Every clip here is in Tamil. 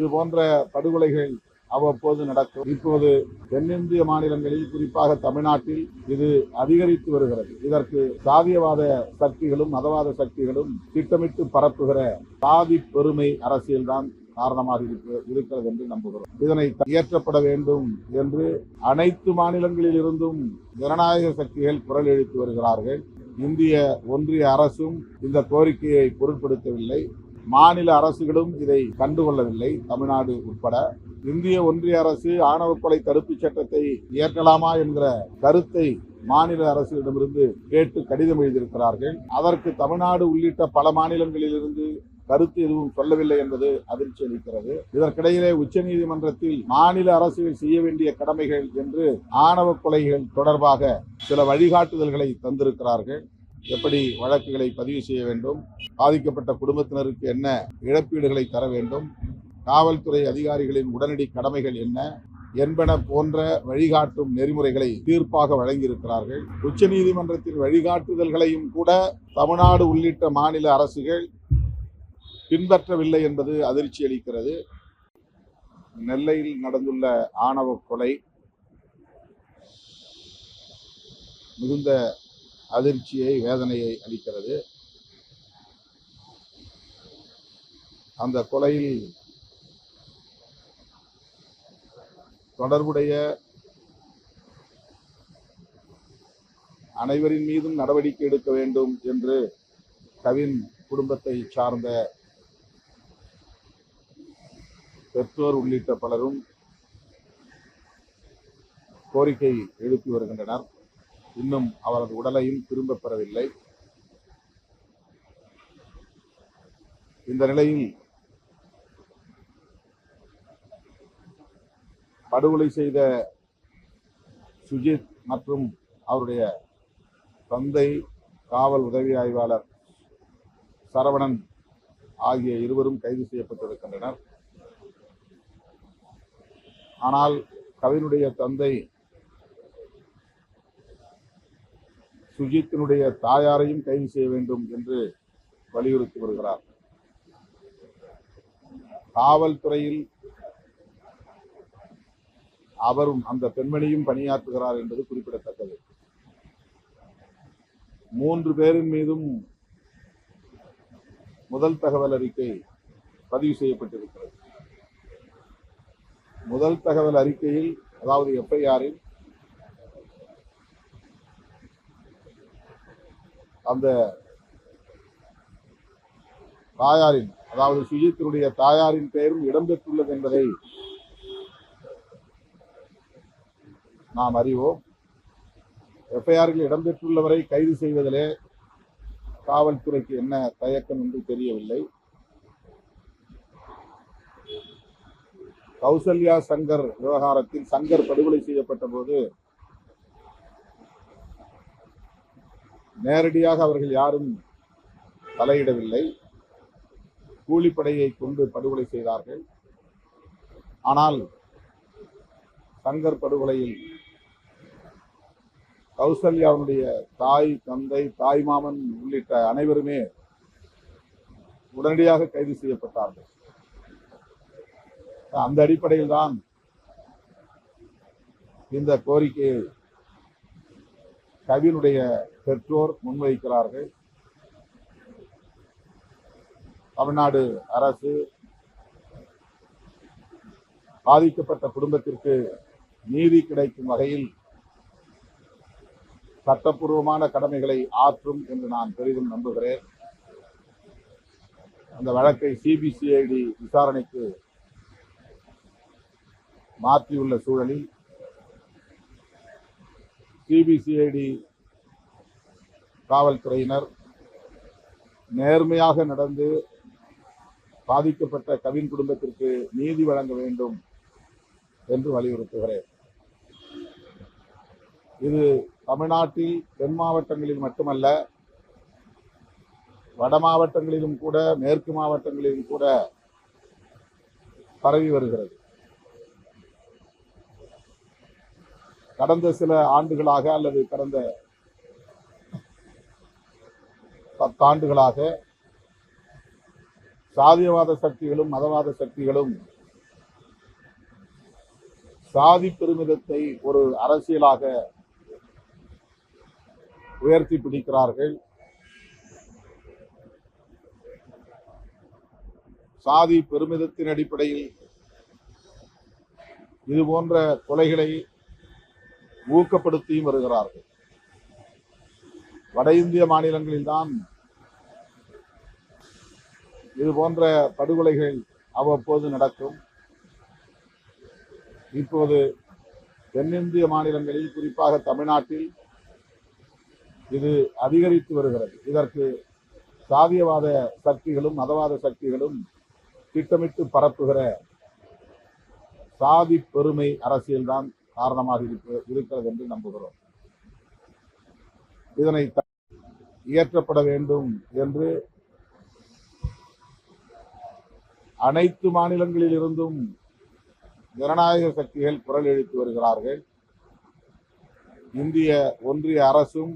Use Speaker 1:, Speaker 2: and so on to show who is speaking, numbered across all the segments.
Speaker 1: இது போன்ற படுகொலைகள் அவ்வப்போது நடக்கும். இப்போது தென்னிந்திய மாநிலங்களில் குறிப்பாக தமிழ்நாட்டில் இது அதிகரித்து வருகிறது. இதற்கு சாதியவாத சக்திகளும் மதவாத சக்திகளும் திட்டமிட்டு பரப்புகிற சாதி பெருமை அரசியல்தான் காரணமாக இருக்கிறது என்று நம்புகிறோம். இதனை இயற்றப்பட வேண்டும் என்று அனைத்து மாநிலங்களில் இருந்தும் ஜனநாயக சக்திகள் குரல் எழுப்பி வருகிறார்கள். இந்திய ஒன்றிய அரசும் இந்த கோரிக்கையை பொருட்படுத்தவில்லை. மாநில அரசுகளும் இதை கண்டுகொள்ளவில்லை. தமிழ்நாடு உட்பட இந்திய ஒன்றிய அரசு ஆணவ கொலை தடுப்புச் சட்டத்தை இயற்றலாமா என்கிற கருத்தை மாநில அரசுகளிடமிருந்து கேட்டு கடிதம் எழுதியிருக்கிறார்கள். அதற்கு தமிழ்நாடு உள்ளிட்ட பல மாநிலங்களிலிருந்து கருத்து எதுவும் சொல்லவில்லை என்பது அதிர்ச்சி அளிக்கிறது. இதற்கிடையிலே உச்சநீதிமன்றத்தில் மாநில அரசுகள் செய்ய வேண்டிய கடமைகள் என்று ஆணவ கொலைகள் தொடர்பாக சில வழிகாட்டுதல்களை தந்திருக்கிறார்கள். எப்படி வழக்குகளை பதிவு செய்ய வேண்டும்? பாதிக்கப்பட்ட குடும்பத்தினருக்கு என்ன இழப்பீடுகளை தர வேண்டும்? காவல்துறை அதிகாரிகளின் உடனடி கடமைகள் என்ன? என்பன போன்ற வழிகாட்டும் நெறிமுறைகளை தீர்ப்பாக வழங்கியிருக்கிறார்கள். உச்சநீதிமன்றத்தின் வழிகாட்டுதல்களையும் கூட தமிழ்நாடு உள்ளிட்ட மாநில அரசுகள் பின்பற்றவில்லை என்பது அதிர்ச்சி அளிக்கிறது. நெல்லையில் நடந்துள்ள ஆணவ கொலை மிகுந்த அதிர்ச்சியை வேதனையை அளிக்கிறது. அந்த கொலையில் தொடர்புடைய அனைவரின் மீதும் நடவடிக்கை எடுக்க வேண்டும் என்று கவின் குடும்பத்தை சார்ந்த பெற்றோர் உள்ளிட்ட பலரும் கோரிக்கை எழுப்பி வருகின்றனர். இன்னும் அவரது உடலையும் திரும்பப் பெறவில்லை. இந்த நிலையில் படுகொலை செய்த சுஜித் மற்றும் அவருடைய தந்தை காவல் உதவி ஆய்வாளர் சரவணன் ஆகிய இருவரும் கைது செய்யப்பட்டிருக்கின்றனர். ஆனால் கவினுடைய தந்தை சுஜித்தினுடைய தாயாரையும் கைது செய்ய வேண்டும் என்று வலியுறுத்தி வருகிறார். காவல்துறையில் அவரும் அந்த பெண்மணியும் பணியாற்றுகிறார் என்பது குறிப்பிடத்தக்கது. மூன்று பேரின் மீதும் முதல் தகவல் அறிக்கை பதிவு செய்யப்பட்டிருக்கிறது. முதல் தகவல் அறிக்கையில் அதாவது எஃப்ஐஆரில் அந்த தாயாரின் அதாவது சுஜித்தினுடைய தாயாரின் பெயரும் இடம்பெற்றுள்ளது என்பதை நாம் அறிவோம். எஃப்ஐஆரில் இடம்பெற்றுள்ளவரை கைது செய்வதிலே காவல்துறைக்கு என்ன தயக்கம் என்று தெரியவில்லை. கௌசல்யா சங்கர் விவகாரத்தில் சங்கர் படுகொலை செய்யப்பட்ட போது நேரடியாக அவர்கள் யாரும் தலையிடவில்லை. கூலிப்படையை கொண்டு படுகொலை செய்தார்கள். ஆனால் சங்கர் படுகொலையில் கௌசல்யாவுடைய தாய் தந்தை தாய் மாமன் உள்ளிட்ட அனைவருமே உடனடியாக கைது செய்யப்பட்டார்கள். அந்த அடிப்படையில் தான் இந்த கோரிக்கையை கவினுடைய பெற்றோர் முன்வைக்கிறார்கள். தமிழ்நாடு அரசு பாதிக்கப்பட்ட குடும்பத்திற்கு நீதி கிடைக்கும் வகையில் சட்டப்பூர்வமான கடமைகளை ஆற்றும் என்று நான் பெரிதும் நம்புகிறேன். அந்த வழக்கை சிபிசிஐடி விசாரணைக்கு மாற்றியுள்ள சூழலில் சிபிசிஐடி காவல்துறையினர் நேர்மையாக நடந்து பாதிக்கப்பட்ட கவின் குடும்பத்திற்கு நீதி வழங்க வேண்டும் என்று வலியுறுத்துகிறேன். இது தமிழ்நாட்டில் தென் மாவட்டங்களில் மட்டுமல்ல வட மாவட்டங்களிலும் கூட மேற்கு மாவட்டங்களிலும் கூட பரவி வருகிறது. கடந்த சில ஆண்டுகளாக அல்லது கடந்த பத்தாண்டுகளாக சாதியவாத சக்திகளும் மதவாத சக்திகளும் சாதி பெருமிதத்தை ஒரு அரசியலாக உயர்த்தி பிடிக்கிறார்கள். சாதி பெருமிதத்தின் அடிப்படையில் இது போன்ற கொலைகளை ஊக்கப்படுத்தியும் வருகிறார்கள். வட இந்திய மாநிலங்களில்தான் இது போன்ற படுகொலைகள் அவ்வப்போது நடக்கும். இப்போது தென்னிந்திய மாநிலங்களில் குறிப்பாக தமிழ்நாட்டில் இது அதிகரித்து வருகிறது. இதற்கு சாதியவாத சக்திகளும் மதவாத சக்திகளும் திட்டமிட்டு பரப்புகிற சாதி பெருமை அரசியல்தான் காரணமாக இருக்கிறது என்று நம்புகிறோம். இதனை இயற்றப்பட வேண்டும் என்று அனைத்து மாநிலங்களில் இருந்தும் ஜனநாயக சக்திகள் குரல் எழுப்பி வருகிறார்கள். இந்திய ஒன்றிய அரசும்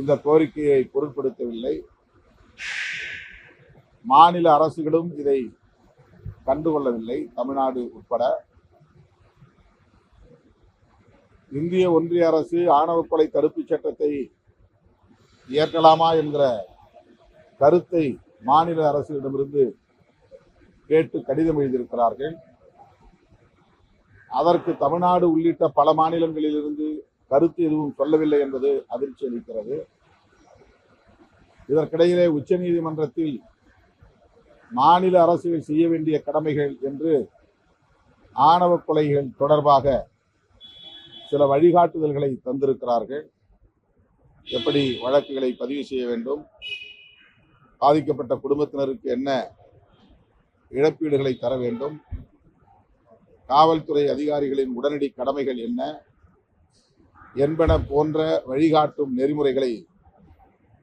Speaker 1: இந்த கோரிக்கையை பொருட்படுத்தவில்லை. மாநில அரசுகளும் இதை கண்டுகொள்ளவில்லை தமிழ்நாடு உட்பட. இந்திய ஒன்றிய அரசு ஆணவ கொலை தடுப்புச் சட்டத்தை இயற்றலாமா என்கிற கருத்தை மாநில அரசுகளிடமிருந்து கேட்டு கடிதம் எழுதியிருக்கிறார்கள். அதற்கு தமிழ்நாடு உள்ளிட்ட பல மாநிலங்களிலிருந்து கருத்து எதுவும் சொல்லவில்லை என்பது அதிர்ச்சி அளிக்கிறது. இதற்கிடையிலே உச்சநீதிமன்றத்தில் மாநில அரசுகள் செய்ய வேண்டிய கடமைகள் என்று ஆணவ கொலைகள் தொடர்பாக சில வழிகாட்டுதல்களை தந்திருக்கிறார்கள். எப்படி வழக்குகளை பதிவு செய்ய வேண்டும்? பாதிக்கப்பட்ட குடும்பத்தினருக்கு என்ன இழப்பீடுகளை தர வேண்டும்? காவல்துறை அதிகாரிகளின் உடனடி கடமைகள் என்ன? என்பன போன்ற வழிகாட்டும் நெறிமுறைகளை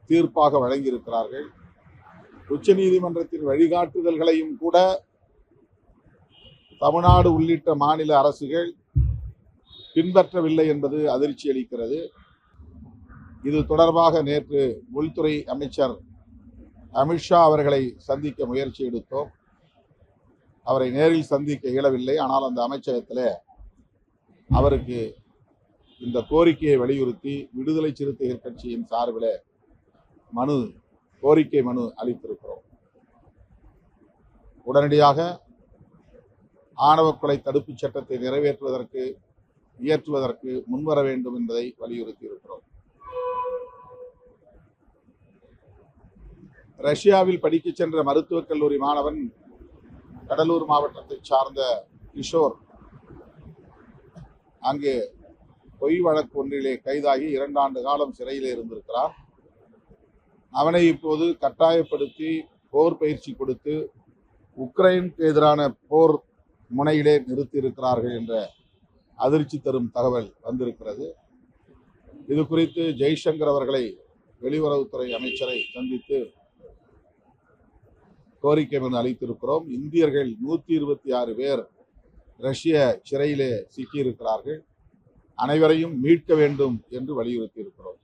Speaker 1: தீர்ப்பாக வழங்கியிருக்கிறார்கள். உச்சநீதிமன்றத்தின் வழிகாட்டுதல்களையும் கூட தமிழ்நாடு உள்ளிட்ட மாநில அரசுகள் பின்பற்றவில்லை என்பது அதிர்ச்சி அளிக்கிறது. இது தொடர்பாக நேற்று உள்துறை அமைச்சர் அமித்ஷா அவர்களை சந்திக்க முயற்சி எடுத்தோம். அவரை நேரில் சந்திக்க இயலவில்லை. ஆனால் அந்த அமைச்சகத்தில் அவருக்கு இந்த கோரிக்கையை வலியுறுத்தி விடுதலை சிறுத்தைகள் கட்சியின் சார்பில் மனு கோரிக்கை மனு அளித்திருக்கிறோம். உடனடியாக ஆணவ கொலை தடுப்புச் சட்டத்தை நிறைவேற்றுவதற்கு இயற்றுவதற்கு முன்வர வேண்டும் என்பதை வலியுறுத்தி இருக்கிறோம் ரஷ்யாவில் படிக்கச் சென்ற மருத்துவக் கல்லூரி மாணவன் கடலூர் மாவட்டத்தை சார்ந்த கிஷோர் அங்கே பொய் வழக்கு ஒன்றிலே கைதாகி இரண்டாண்டு காலம் சிறையிலே இருந்திருக்கிறார். அவனை இப்போது கட்டாயப்படுத்தி போர் பயிற்சி கொடுத்து உக்ரைனுக்கு எதிரான போர் முனையிலே நிறுத்தியிருக்கிறார்கள் என்ற அதிர்ச்சி தரும் தகவல் வந்திருக்கிறது. இது குறித்து ஜெய்சங்கர் அவர்களை வெளியுறவுத்துறை அமைச்சரை சந்தித்து கோரிக்கை மனு அளித்திருக்கிறோம். இந்தியர்கள் நூத்தி இருபத்தி ஆறு பேர் ரஷ்ய சிறையிலே சிக்கியிருக்கிறார்கள். அனைவரையும் மீட்க வேண்டும் என்று வலியுறுத்தி இருக்கிறோம்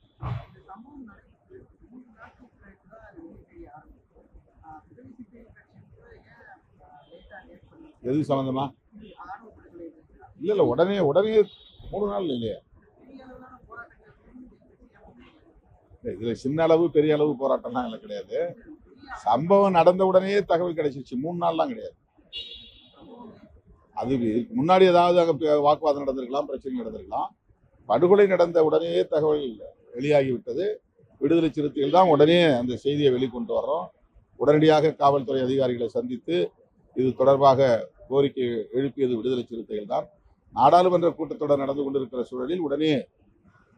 Speaker 1: எது சம்பந்தமா? இல்ல இல்ல உடனே உடனே மூணு நாள் இல்லையா. இதுல சின்ன அளவு பெரிய அளவு போராட்டம்லாம் இல்லை கிடையாது. சம்பவம் நடந்த உடனே தகவல் கிடைச்சிருச்சு. மூணு நாள்லாம் கிடையாது. அது இதுக்கு முன்னாடி ஏதாவது அங்கே வாக்குவாதம் நடந்திருக்கலாம் பிரச்சனை நடந்திருக்கலாம். படுகொலை நடந்த உடனே தகவல் வெளியாகிவிட்டது. விடுதலை சிறுத்தைகள் தான் உடனே அந்த செய்தியை வெளிக்கொண்டு வர்றோம். உடனடியாக காவல்துறை அதிகாரிகளை சந்தித்து இது தொடர்பாக கோரிக்கை எழுப்பியது விடுதலை சிறுத்தைகள் தான். நாடாளுமன்ற கூட்டத்தொடர் நடந்து கொண்டிருக்கிற சூழலில் உடனே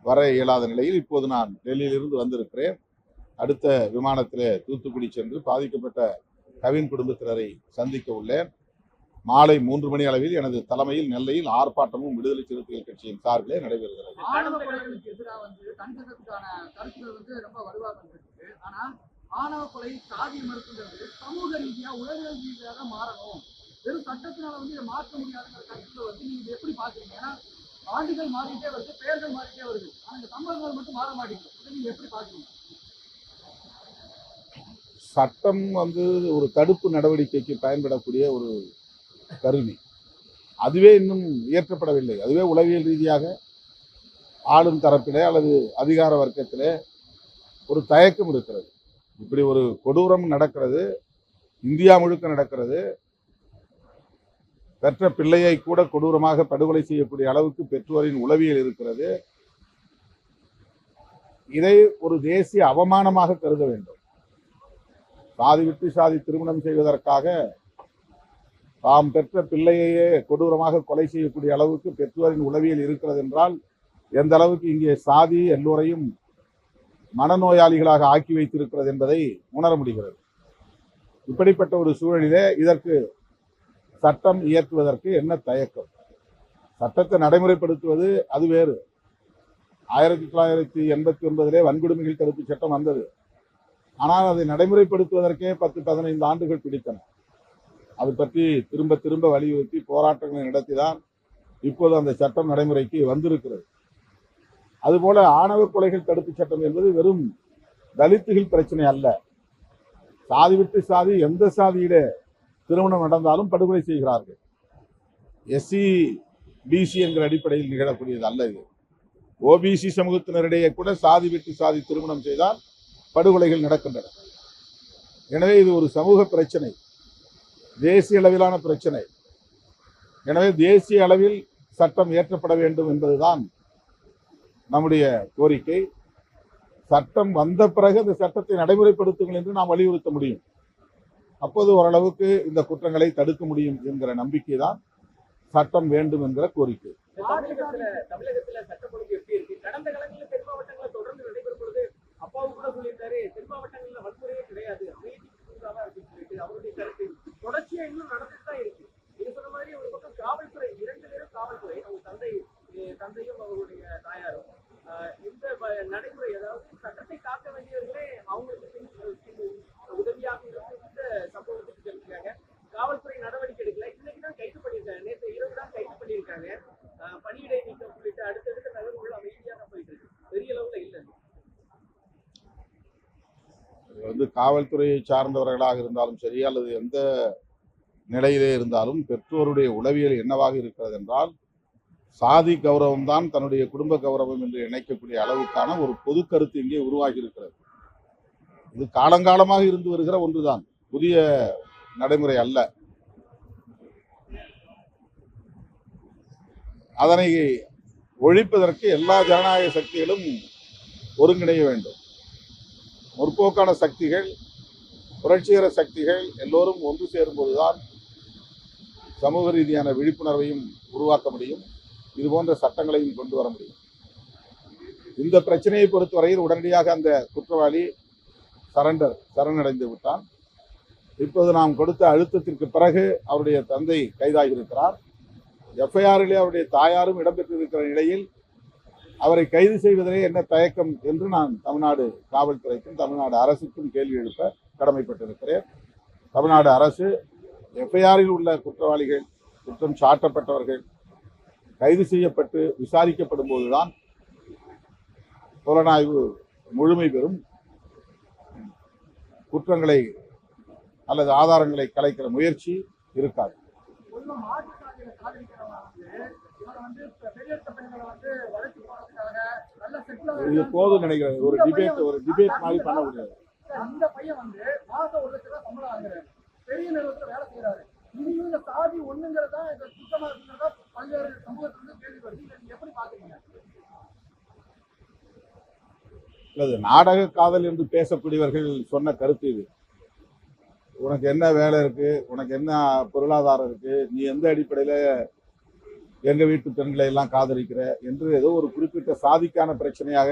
Speaker 1: வர இயலாத நிலையில் இப்போது நான் டெல்லியிலிருந்து வந்திருக்கிறேன். அடுத்த விமானத்தில் தூத்துக்குடி சென்று பாதிக்கப்பட்ட கவின் குடும்பத்தினரை சந்திக்க உள்ளேன். மாலை மூன்று மணி அளவில் எனது தலைமையில் நெல்லையில் ஆர்ப்பாட்டமும் விடுதலை சிறுத்தைகள் கட்சியின் சார்பிலே நடைபெறுகிறது.
Speaker 2: ஆணவ கொலைகளுக்கு எதிராக வந்து கண்டனத்துக்கான கருத்துக்கள் வந்து ரொம்ப வலுவாக வந்திருக்கு. ஆனா ஆணவ கொலை சாதி மறுப்புங்கிறது சமூக ரீதியா உளவியல் ரீதியாக மாறணும். வெறும் சட்டத்தினால வந்து இதை மாற்ற முடியாதுங்கிற கருத்துல வந்து நீங்க எப்படி பாக்குறீங்க ஏன்னா ஆண்டுகள் மாறிட்டே வருது பெயர்கள் மாறிட்டே வருது. ஆனா இந்த சம்பவங்கள் மட்டும் மாற மாட்டேங்குது. இதை நீங்க எப்படி பாக்குறீங்க
Speaker 1: சட்டம் வந்து ஒரு தடுப்பு நடவடிக்கைக்கு பயன்படக்கூடிய ஒரு கருவி. அதுவே இன்னும் இயற்றப்படவில்லை அதுவே உளவியல் ரீதியாக ஆளும் தரப்பிலே அல்லது அதிகார வர்க்கத்திலே ஒரு தயக்கம் இருக்கிறது. இப்படி ஒரு கொடூரம் நடக்கிறது இந்தியா முழுக்க நடக்கிறது பெற்ற பிள்ளையை கூட கொடூரமாக படுகொலை செய்யக்கூடிய அளவுக்கு பெற்றோரின் உளவியல் இருக்கிறது. இதை ஒரு தேசிய அவமானமாக கருத வேண்டும். சாதி விட்டு சாதி திருமணம் செய்வதற்காக தாம் பெற்ற பிள்ளையையே கொடூரமாக கொலை செய்யக்கூடிய அளவுக்கு பெற்றோரின் உளவியல் இருக்கிறது என்றால் எந்த அளவுக்கு இங்கே சாதி எல்லோரையும் மனநோயாளிகளாக ஆக்கி வைத்திருக்கிறது என்பதை உணர முடிகிறது. இப்படிப்பட்ட ஒரு சூழலிலே இதற்கு சட்டம் இயற்றுவதற்கு என்ன தயக்கம்? சட்டத்தை நடைமுறைப்படுத்துவது அது வேறு. ஆயிரத்தி தொள்ளாயிரத்தி எண்பத்தி ஒன்பதிலே வன்கொடுமைகள் தடுப்பு சட்டம் வந்தது. ஆனால் அதை நடைமுறைப்படுத்துவதற்கே பத்து பதினைந்து ஆண்டுகள் பிடித்தன. அது பற்றி திரும்ப திரும்ப வலியுறுத்தி போராட்டங்களை நடத்திதான் இப்போது அந்த சட்டம் நடைமுறைக்கு வந்திருக்கிறது. அதுபோல ஆணவ கொலைகள் தடுப்பு சட்டம் என்பது வெறும் தலித்துகள் பிரச்சனை அல்ல. சாதி விட்டு சாதி எந்த சாதியிலே திருமணம் நடந்தாலும் படுகொலை செய்கிறார்கள். எஸ்சி பிசி என்கிற அடிப்படையில் நிகழக்கூடியது அல்ல இது. ஓபிசி சமூகத்தினரிடையே கூட சாதி விட்டு சாதி திருமணம் செய்தால் படுகொலைகள் நடக்கின்றன. எனவே இது ஒரு சமூக பிரச்சனை. தேசிய அளவிலான பிரச்சனை. எனவே தேசிய அளவில் சட்டம் இயற்றப்பட வேண்டும் என்பதுதான் நம்முடைய கோரிக்கை. சட்டம் வந்த பிறகு அந்த சட்டத்தை நடைமுறைப்படுத்துங்கள் என்று நாம் வலியுறுத்த முடியும். அப்போது ஓரளவுக்கு இந்த குற்றங்களை தடுக்க முடியும் என்கிற நம்பிக்கை தான் சட்டம் வேண்டும் என்கிற கோரிக்கை.
Speaker 3: அப்பாவும் கூட சொல்லியிருக்காரு தென் மாவட்டங்கள்ல வன்முறையே கிடையாது. அமைதி அவருடைய கருத்து தொடர்ச்சியா இன்னும் நடந்துட்டு தான் இருக்கு. நீங்க சொன்ன மாதிரி ஒரு பக்கம் காவல்துறை இரண்டு பேரும் காவல்துறை அவங்க தந்தை தந்தையும் அவருடைய தாயாரும். இந்த நடைமுறை ஏதாவது சட்டத்தை காக்க வேண்டியவர்களே அவங்களுக்கு பின் பின் உதவியாக இருந்து இந்த சம்பவத்துக்கு செலுத்துறாங்க காவல்துறை நடவடிக்கை எடுக்கல இன்னைக்கு தான் கைது பண்ணியிருக்காங்க நேற்று இரவு தான் கைது பண்ணியிருக்காங்க அஹ் பணியிடை நீக்கம் உள்ளிட்ட அடுத்தடுத்த நகர்வுகள் அமைதியாக தான் போயிட்டு இருக்கு பெரிய அளவுல இல்ல
Speaker 1: இது வந்து காவல்துறையை சார்ந்தவர்களாக இருந்தாலும் சரி அல்லது எந்த நிலையிலே இருந்தாலும் பெற்றோருடைய உளவியல் என்னவாக இருக்கிறது என்றால் சாதி கௌரவம் தான் தன்னுடைய குடும்ப கௌரவம் என்று நினைக்கக்கூடிய அளவுக்கான ஒரு பொது கருத்து இங்கே உருவாகி இருக்கிறது. இது காலங்காலமாக இருந்து வருகிற ஒன்றுதான். புதிய நடைமுறை அல்ல. அதனை ஒழிப்பதற்கு எல்லா ஜனநாயக சக்திகளும் ஒருங்கிணைய வேண்டும். முற்போக்கான சக்திகள் புரட்சிகர சக்திகள் எல்லோரும் ஒன்று சேரும்போதுதான் சமூக ரீதியான விழிப்புணர்வையும் உருவாக்க முடியும். இது போன்ற சட்டங்களையும் கொண்டு வர முடியும். இந்த பிரச்சனையை பொறுத்தவரையில் உடனடியாக அந்த குற்றவாளி சரண்டர் சரணடைந்து விட்டான். இப்போது நாம் கொடுத்த அழுத்தத்திற்கு பிறகு அவருடைய தந்தை கைதாகியிருக்கிறார். எஃப்ஐஆரிலே அவருடைய தாயாரும் இடம்பெற்றிருக்கிற நிலையில் அவரை கைது செய்வதிலே என்ன தயக்கம் என்று நான் தமிழ்நாடு காவல்துறைக்கும் தமிழ்நாடு அரசுக்கும் கேள்வி எழுப்ப கடமைப்பட்டிருக்கிறேன். தமிழ்நாடு அரசு எஃப்ஐஆரில் உள்ள குற்றவாளிகள் குற்றம் சாட்டப்பட்டவர்கள் கைது செய்யப்பட்டு விசாரிக்கப்படும் போதுதான் புலனாய்வு முழுமை பெறும். குற்றங்களை அல்லது ஆதாரங்களை கலைக்கிற முயற்சி இருக்காது.
Speaker 2: வந்து இவரை வந்து
Speaker 1: இது போதும் நினைக்கிறேன். ஒரு டிபேட் ஒரு டிபேட் மாதிரி பண்ண முடியாது.
Speaker 2: இந்த பையன் வந்து மாசம் ஒரு லட்சம் ரூபாய் சம்பளம் வாங்குறாரு. பெரிய நிறுவனத்துல வேலை செய்யறாரு இனியும் இந்த சாதி ஒண்ணுங்கிறதா இந்த சுத்தமா இருக்கிறதா பல்வேறு சமூகத்துல இருந்து கேள்வி வருது இதை நீங்க எப்படி பாக்குறீங்க
Speaker 1: நாடக காதல் என்று பேசக்கூடியவர்கள் சொன்ன கருத்து இது. உனக்கு என்ன வேலை இருக்கு? உனக்கு என்ன பொருளாதாரம் இருக்கு? நீ எந்த அடிப்படையில எங்க வீட்டு பெண்களை எல்லாம் காதலிக்கிற என்று ஏதோ ஒரு குறிப்பிட்ட சாதிக்கான பிரச்சனையாக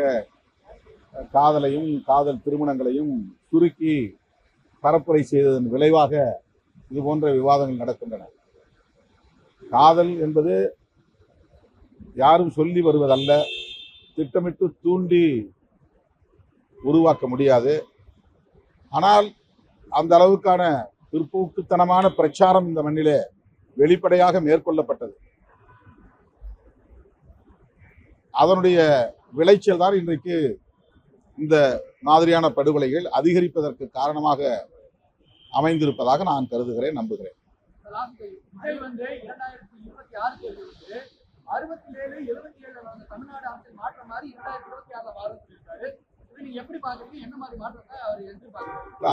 Speaker 1: காதலையும் காதல் திருமணங்களையும் சுருக்கி பரப்புரை செய்ததன் விளைவாக இது போன்ற விவாதங்கள் நடக்கின்றன. காதல் என்பது யாரும் சொல்லி வருவதல்ல. திட்டமிட்டு தூண்டி உருவாக்க முடியாது. ஆனால் அந்த அளவுக்கான பிற்போக்குத்தனமான பிரச்சாரம் இந்த மண்ணிலே வெளிப்படையாக மேற்கொள்ளப்பட்டது. அதனுடைய விளைச்சல் தான் இன்றைக்கு இந்த மாதிரியான படுகொலைகள் அதிகரிப்பதற்கு காரணமாக அமைந்திருப்பதாக நான் கருதுகிறேன் நம்புகிறேன்.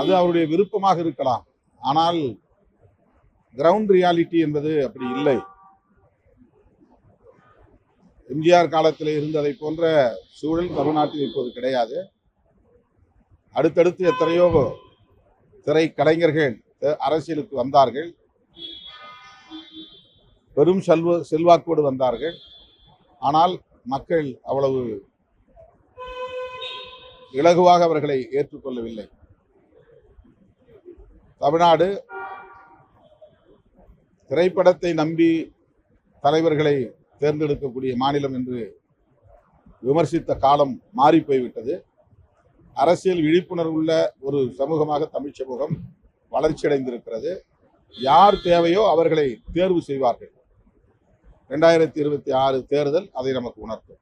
Speaker 1: அது அவருடைய விருப்பமாக இருக்கலாம். ஆனால் கிரவுண்ட் ரியாலிட்டி என்பது அப்படி இல்லை. எம்ஜிஆர் காலத்தில் இருந்ததை போன்ற சூழல் தமிழ்நாட்டில் இப்போது கிடையாது. அடுத்தடுத்து எத்தனையோ திரை கலைஞர்கள் அரசியலுக்கு வந்தார்கள். பெரும் செல்வ செல்வாக்கோடு வந்தார்கள். ஆனால் மக்கள் அவ்வளவு இலகுவாக அவர்களை ஏற்றுக்கொள்ளவில்லை. தமிழ்நாடு திரைப்படத்தை நம்பி தலைவர்களை தேர்ந்தெடுக்கக்கூடிய மாநிலம் என்று விமர்சித்த காலம் மாறி போய்விட்டது. அரசியல் விழிப்புணர்வுள்ள ஒரு சமூகமாக தமிழ் சமூகம் வளர்ச்சியடைந்திருக்கிறது. யார் தேவையோ அவர்களை தேர்வு செய்வார்கள். ரெண்டாயிரத்தி இருபத்தி ஆறு தேர்தல் அதை நமக்கு உணர்த்தும்.